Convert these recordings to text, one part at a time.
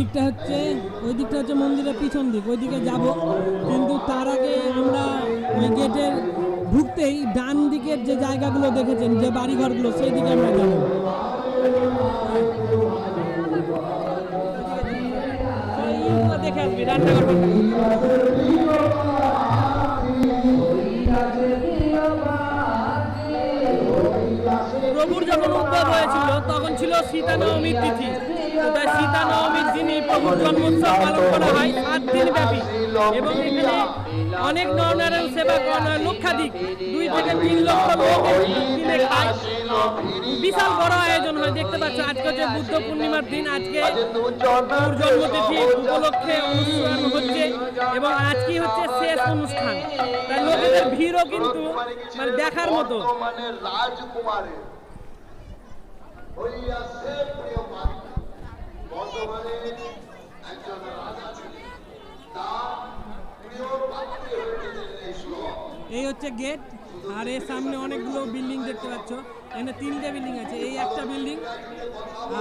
দিকটা হচ্ছে ওই দিকটা হচ্ছে মন্দিরের পিছন দিক ওই দিকে যাব। কিন্তু তার আগে আমরা ওই গেটের ঢুকতেই ডান দিকের যে জায়গাগুলো দেখেছেন, যে বাড়িঘরগুলো সেই দিকে আমরা যাব। দেখে প্রভুর যখন উদ্ভব হয়েছিল, তখন ছিল সীতা নবমীর তিথি। তো তাই সীতা নবমীর দিনই প্রভুর জন্মোৎসব পালন করা হয়, সাত দিন ব্যাপী। এবং এখানে অনেক নরনারায়ণ সেবা হয়। লক্ষাধিক, দুই থেকে তিন লক্ষ লোক দিনে খায়। বিশাল বড় আয়োজন হয়। দেখতে পাচ্ছ, আজকে হচ্ছে বুদ্ধ পূর্ণিমার দিন। আজকে জন্মতিথি উপলক্ষে অনুষ্ঠান হচ্ছে এবং আজকে হচ্ছে শেষ অনুষ্ঠান। তাই লোকেদের ভিড়ও কিন্তু মানে দেখার মতো। রাজকুমারের এই এই হচ্ছে গেট, আর এর সামনে অনেকগুলো বিল্ডিং দেখতে পাচ্ছ। এখানে তিনটে বিল্ডিং আছে, এই একটা বিল্ডিং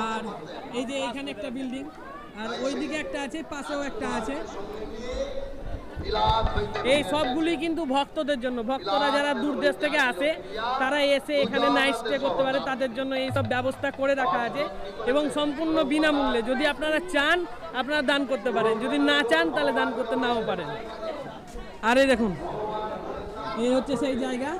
আর এই যে এখানে একটা বিল্ডিং। আর ওইদিকে একটা আছে, পাশেও একটা আছে। এই সবগুলি কিন্তু ভক্তদের জন্য। ভক্তরা যারা দূর দেশ থেকে আসে, তারা এসে এখানে নাইট স্টে করতে পারে। তাদের জন্য এই সব ব্যবস্থা করে রাখা আছে এবং সম্পূর্ণ বিনামূল্যে। যদি আপনারা চান, আপনারা দান করতে পারেন। যদি না চান, তাহলে দান করতে নাও পারেন। আর দেখুন, এই হচ্ছে সেই জায়গা।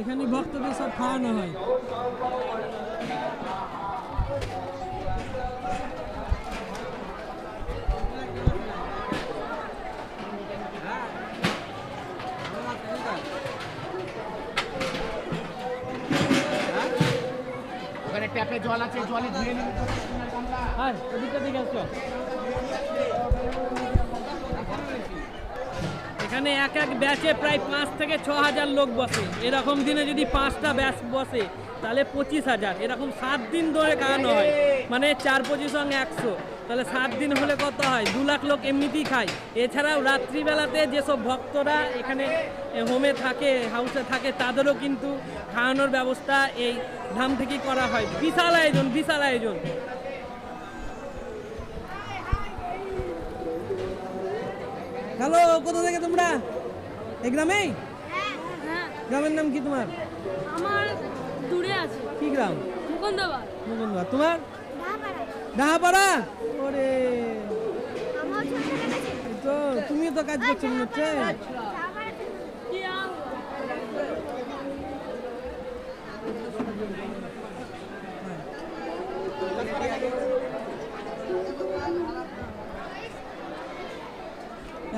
এখানে ভক্তদের সব খাওয়ানো হয়। এখানে এক এক ব্যাচে প্রায় পাঁচ থেকে ছ হাজার লোক বসে। এরকম দিনে যদি পাঁচটা ব্যাচ বসে তাহলে পঁচিশ হাজার। এরকম সাত দিন ধরে খাওয়ানো হয়। মানে চার পঁচিশ সঙ্গে একশো। তাহলে সাত দিন হলে কত হয়? দু লাখ লোক এমনিতেই খায়। এছাড়াও রাত্রিবেলাতে যেসব ভক্তরা এখানে হোমে থাকে হাউসে থাকে তাদেরও কিন্তু খাওয়ানোর ব্যবস্থা এই ধাম থেকেই করা হয়। বিশাল আয়োজন বিশাল আয়োজন। হ্যালো কোথা থেকে তোমরা? এই গ্রামেই? হ্যাঁ। গ্রামের নাম কি তোমার? আমার দূরে আছে। কি গ্রাম? মুকুন্দবাদ মুকুন্দবাদ তোমার? ডাহাপাড়া ওরে। তো তুমিও তো কাজ করছ মনে হচ্ছে?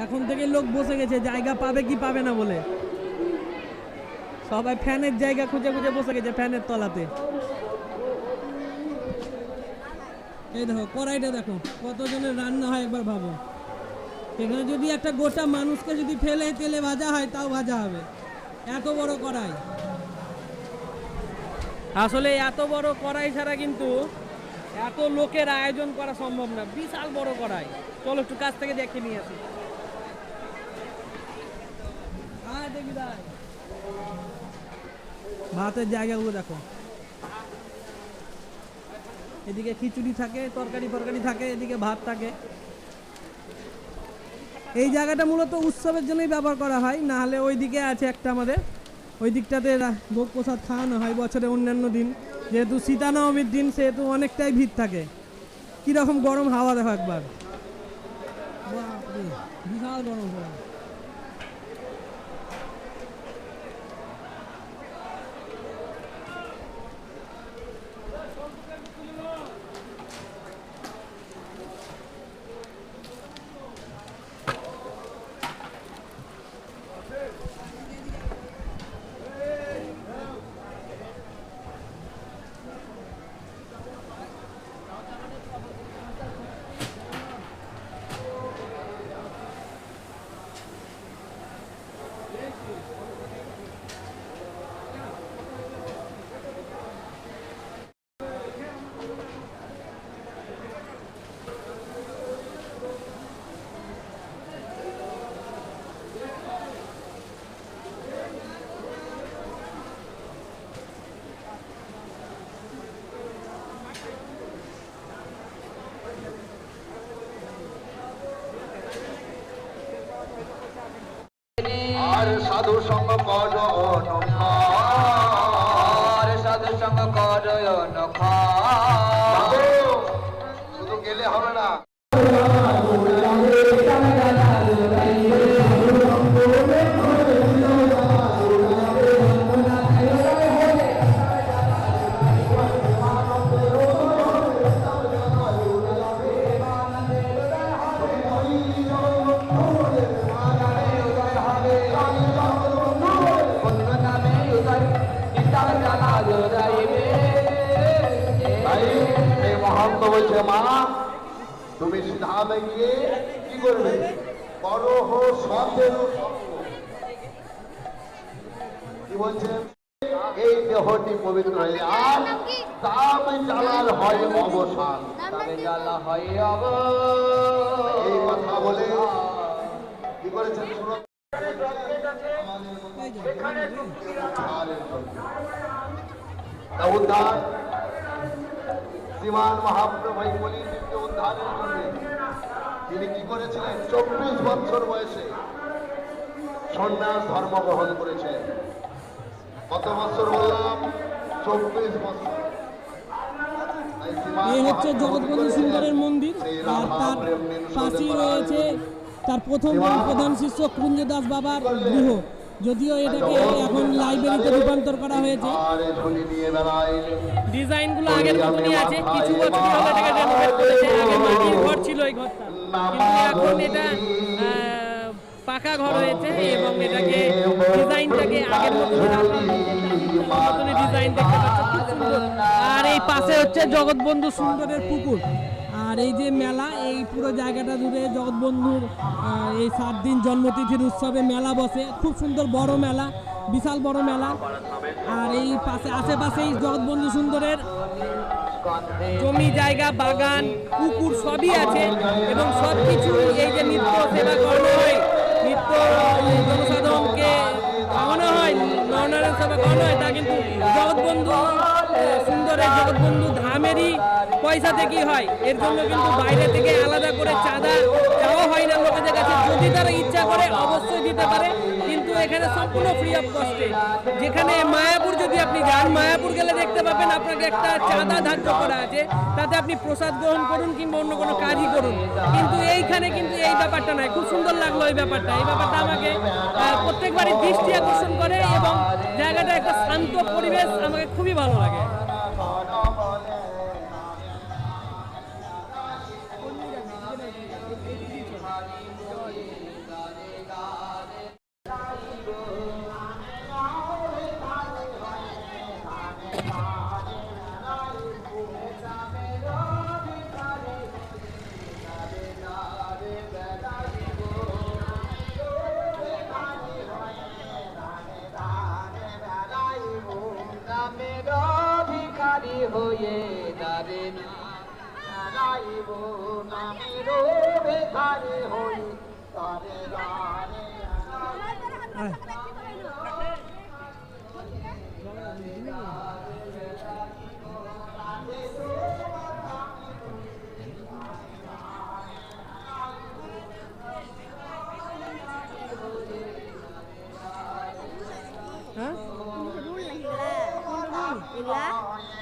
এখন থেকে লোক বসে গেছে জায়গা পাবে কি পাবে না বলে। সবাই ফ্যানের জায়গা খুঁজে খুঁজে বসে গেছে ফ্যানের তলাতে। এই দেখো, কড়াইটা দেখো, কতজনের রান্না হয় একবার ভাবো। এখানে যদি একটা গোটা মানুষকে যদি ফেলে তেলে ভাজা হয়, তাও ভাজা হবে। এত বড় কড়াই। আসলে এত বড় কড়াই ছাড়া কিন্তু এত লোকের আয়োজন করা সম্ভব না। বিশাল বড় কড়াই। চলো একটু কাছ থেকে দেখে নিয়ে আসি। দেখি। ভাতের জায়গাগুলো দেখো। এদিকে খিচুড়ি থাকে, তরকারি ফরকারি থাকে, এদিকে ভাত থাকে। এই জায়গাটা মূলত উৎসবের জন্যই ব্যবহার করা হয়, না হলে ওই দিকে আছে একটা আমাদের। ওই দিকটাতে ভোগ প্রসাদ খাওয়ানো হয় বছরে অন্যান্য দিন। যেহেতু সীতা নবমীর দিন, সেহেতু অনেকটাই ভিড় থাকে। কীরকম গরম হাওয়া দেখো একবার। বিশাল গরম। আর সাধু সঙ্গ কর সাধু সঙ্গ করো বলছে মা তুমি সিধামে গিয়ে কি করবে? বড় হো সতের কি বলছেন এই দেহটি পবিত্র হয়ে আর দাম জ্বালার হয় অবসান। হয় এই কথা বলে কি করেছেন? উদ্ধার শ্রীমান মহাপ্রভু বলিকে উদ্ধারের জন্য তিনি কি করেছিলেন? চব্বিশ বছর বয়সে সন্ন্যাস ধর্ম গ্রহণ করেছেন। কত বছর বললাম? চব্বিশ বছর। এই হচ্ছে জগৎবন্ধু সুন্দরের মন্দির আর তার পাশেই রয়েছে তার প্রথম প্রধান শিষ্য কুঞ্জ দাস বাবার গৃহ। যদিও এটাকে এখন লাইব্রেরিতে রূপান্তর করা হয়েছে। ডিজাইনগুলো আগের মতনই আছে, কিছু বছরই হলো এটাকে রেনোভেট করেছে, আগে মাটির ঘর ছিল এই ঘরটা। কিন্তু এখন এটা পাকা ঘর হয়েছে এবং এটাকে ডিজাইনটাকে আগের হয়েছে। মতনই ডিজাইন দেখতে পাচ্ছ আর এই পাশে হচ্ছে জগৎবন্ধু সুন্দরের পুকুর। আর এই যে মেলা, এই পুরো জায়গাটা জুড়ে জগৎবন্ধুর এই সাত দিন জন্মতিথির উৎসবে মেলা বসে। খুব সুন্দর বড় মেলা, বিশাল বড় মেলা। আর এই পাশে, আশেপাশেই জগৎবন্ধু সুন্দরের জমি, জায়গা, বাগান, পুকুর সবই আছে এবং সব কিছু এই যে নিত্য সেবা করানো হয়, নিত্য জনসাধারণকে খাওয়ানো হয়, নরনারায়ণ সেবা করানো হয় তা কিন্তু জগৎবন্ধু আহ, সুন্দরের জগৎবন্ধু ধামেরই পয়সা থেকেই হয়? এর জন্য কিন্তু বাইরে থেকে আলাদা করে চাঁদা চাওয়া হয় না। লোকেদের কাছে যদি তারা ইচ্ছা করে অবশ্যই দিতে পারে। এখানে সম্পূর্ণ ফ্রি অফ কস্টে যেখানে মায়াপুর যদি আপনি যান, মায়াপুর গেলে দেখতে পাবেন আপনাকে একটা চাঁদা ধার্য করা আছে। তাতে আপনি প্রসাদ গ্রহণ করুন কিংবা অন্য কোনো কাজই করুন। কিন্তু এইখানে কিন্তু এই ব্যাপারটা নয়। খুব সুন্দর লাগল এই ব্যাপারটা। এই ব্যাপারটা আমাকে প্রত্যেকবারই দৃষ্টি আকর্ষণ করে এবং জায়গাটা একটা শান্ত পরিবেশ আমাকে খুবই ভালো লাগে। হয়ে দাঁড়ে না। দাঁড়াইব নামের ভিখারি হয়ে দাঁড়ে দাঁড়ে হ্যাঁ? রুল নাকি এগুলা কই এটা পুলিশ এসে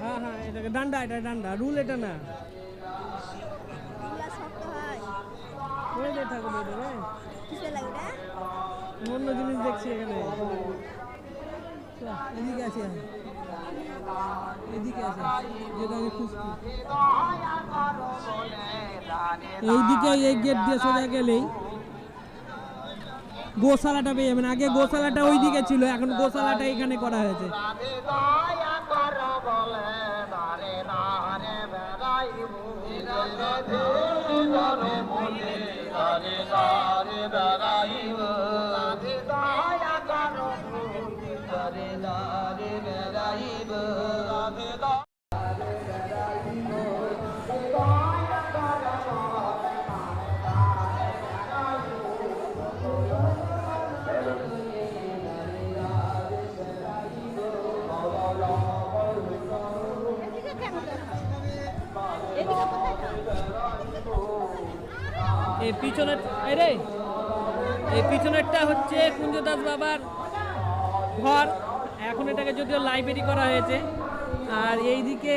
হ্যাঁ হ্যাঁ এটাকে ডান্ডা এটা ডান্ডা রুল এটা না। হয়। অন্য জিনিস দেখছি এখানে। এদিকে আছে। এদিকে আছে যেটা আমি খুঁজছি। এইদিকে এই গেট দিয়ে সোজা গেলেই গোশালাটা পেয়ে যাবেন আগে গোশালাটা ওই দিকে ছিল এখন গোশালাটা এখানে করা হয়েছে এই পিছনের, এই রে, এই পিছনেরটা হচ্ছে কুঞ্জদাস বাবার ঘর। এখন এটাকে যদিও লাইব্রেরি করা হয়েছে, আর এইদিকে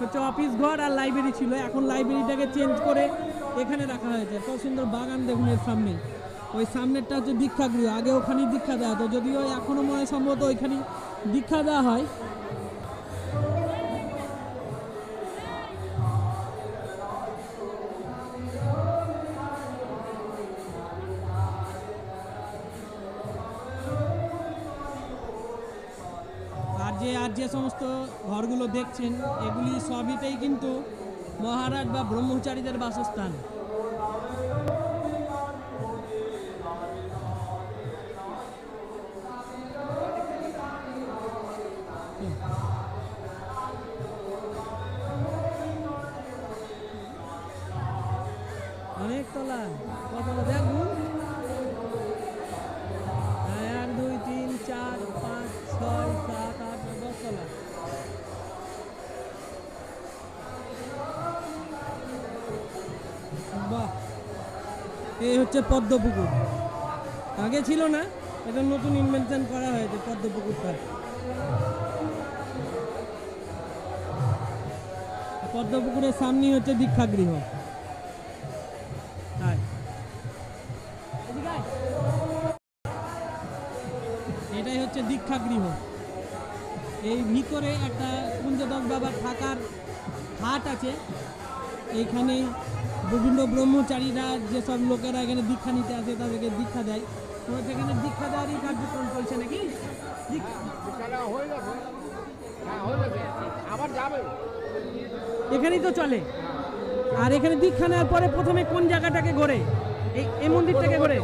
হচ্ছে অফিস ঘর আর লাইব্রেরি ছিল। এখন লাইব্রেরিটাকে চেঞ্জ করে এখানে রাখা হয়েছে। কত সুন্দর বাগান দেখুন এর সামনে। ওই সামনেরটা হচ্ছে দীক্ষাগৃহ। আগে ওখানেই দীক্ষা দেওয়া হতো। যদিও এখনও মনে সম্ভবত ওইখানেই দীক্ষা দেওয়া হয়। ঘরগুলো দেখছেন এগুলি সবইটাই কিন্তু মহারাজ বা ব্রহ্মচারীদের বাসস্থান। এই হচ্ছে পদ্মপুকুর। আগে ছিল না এটা নতুন ইনভেনশন করা হয়েছে পদ্মপুকুরটা। পদ্মপুকুরের সামনেই হচ্ছে দীক্ষাগৃহ। এটাই হচ্ছে দীক্ষাগৃহ। এই ভিতরে একটা কুঞ্জদাস বাবার থাকার হাট আছে। এইখানে বিভিন্ন ব্রহ্মচারীরা যেসব লোকেরা এখানে দীক্ষা নিতে আসে তাদেরকে দীক্ষা দেয়। তো সেখানে দীক্ষা দেওয়ারই কার্যক্রম চলছে নাকি? হয়ে হ্যাঁ হয়ে এখানেই তো চলে। আর এখানে দীক্ষা নেওয়ার পরে প্রথমে কোন জায়গাটাকে ঘোরে? এই এই মন্দিরটাকে ঘোরে?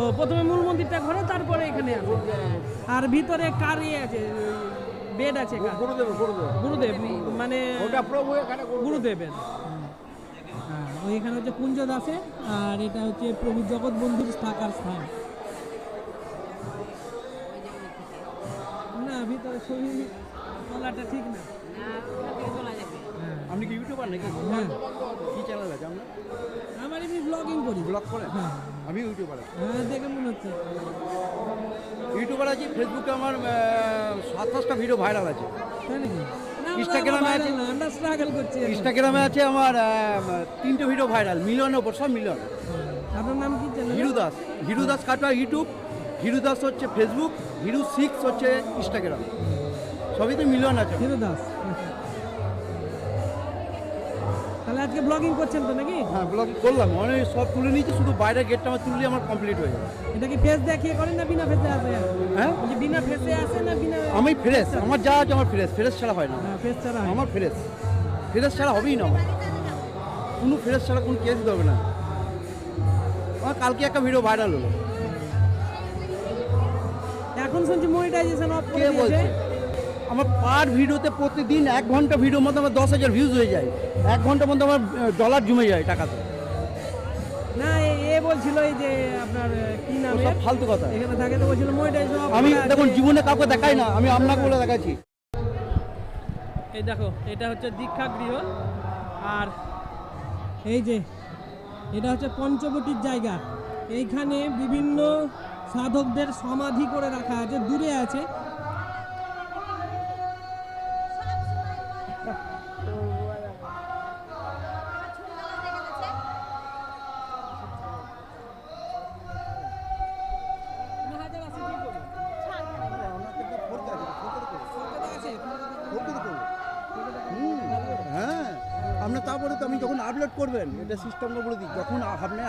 ও প্রথমে মূল মন্দিরটা ঘোরে তারপরে এখানে আসে। আর ভিতরে কার ইয়ে আছে? বেড আছে গুরুদেব গুরুদেব। গুরুদেব মানে ওটা প্রভু এখানে গুরুদেবের। হ্যাঁ ওইখানে হচ্ছে কুঞ্জ দাসে আর এটা হচ্ছে প্রভু জগৎ বন্ধুর থাকার স্থান। না ভিতরে শরীর তলাটা ঠিক না। আপনি কি ইউটিউবার নাকি? হ্যাঁ। কি চ্যানেল আছে আপনার? আমার এমনি ব্লগিং করি। ব্লগ করেন? হ্যাঁ। আমি ইউটিউবার আছি। হ্যাঁ দেখে মনে হচ্ছে। ইউটিউবার আছি ফেসবুকে আমার সাতাশটা ভিডিও ভাইরাল আছে। তাই নাকি? ইনস্টাগ্রামে আছে? আমরা স্ট্রাগল করছি ইনস্টাগ্রামে আছে আমার তিনটে ভিডিও ভাইরাল মিলন ওপর সব মিলন আপনার নাম কি হিরু দাস হিরু দাস কাটোয়া ইউটিউব হিরু দাস হচ্ছে ফেসবুক হিরু সিক্স হচ্ছে ইনস্টাগ্রাম সবই তো মিলন আছে। হিরু দাস আজকে ব্লগিং করছেন তো নাকি? হ্যাঁ ব্লগ করলাম। অনেক সব তুলে নিয়েছি শুধু বাইরের গেটটা আমার তুললে আমার কমপ্লিট হয়ে যাবে। এটা কি ফেস দেখিয়ে করেন না বিনা ফেসে আসে? হ্যাঁ? বিনা ফেসে আসে না বিনা আমি ফ্রেশ আমার যা আছে আমার ফ্রেশ ফ্রেশ ছাড়া হয় না। হ্যাঁ ফেস ছাড়া আমার ফ্রেশ ফ্রেশ ছাড়া হবেই না আমার। কোনো ফ্রেশ ছাড়া কোনো কেস দিতে হবে না। আমার কালকে একটা ভিডিও ভাইরাল হলো। এখন শুনছি মনিটাইজেশন অফ করে কে দিয়েছে। বলছে? আমার পার ভিডিওতে প্রতিদিন এক ঘণ্টা ভিডিওর মধ্যে আমার দশ হাজার ভিউজ হয়ে যায়। এক ঘণ্টার মধ্যে আমার ডলার জমে যায় টাকাতে। না এ- বলছিল এই যে আপনার কি নাম? ওসব ফালতু কথা। এখানে থাকে তো বলছিল অফ আমি দেখুন জীবনে কাউকে দেখাই না আমি আপনাকে বলে দেখাচ্ছি। এই দেখো এটা হচ্ছে দীক্ষা গৃহ আর এই যে এটা হচ্ছে পঞ্চবটির জায়গা। এইখানে বিভিন্ন সাধকদের সমাধি করে রাখা আছে দূরে আছে। তারপরে তো আমি যখন আপলোড করবেন এটা সিস্টেমটা বলে দিই। যখন আপনি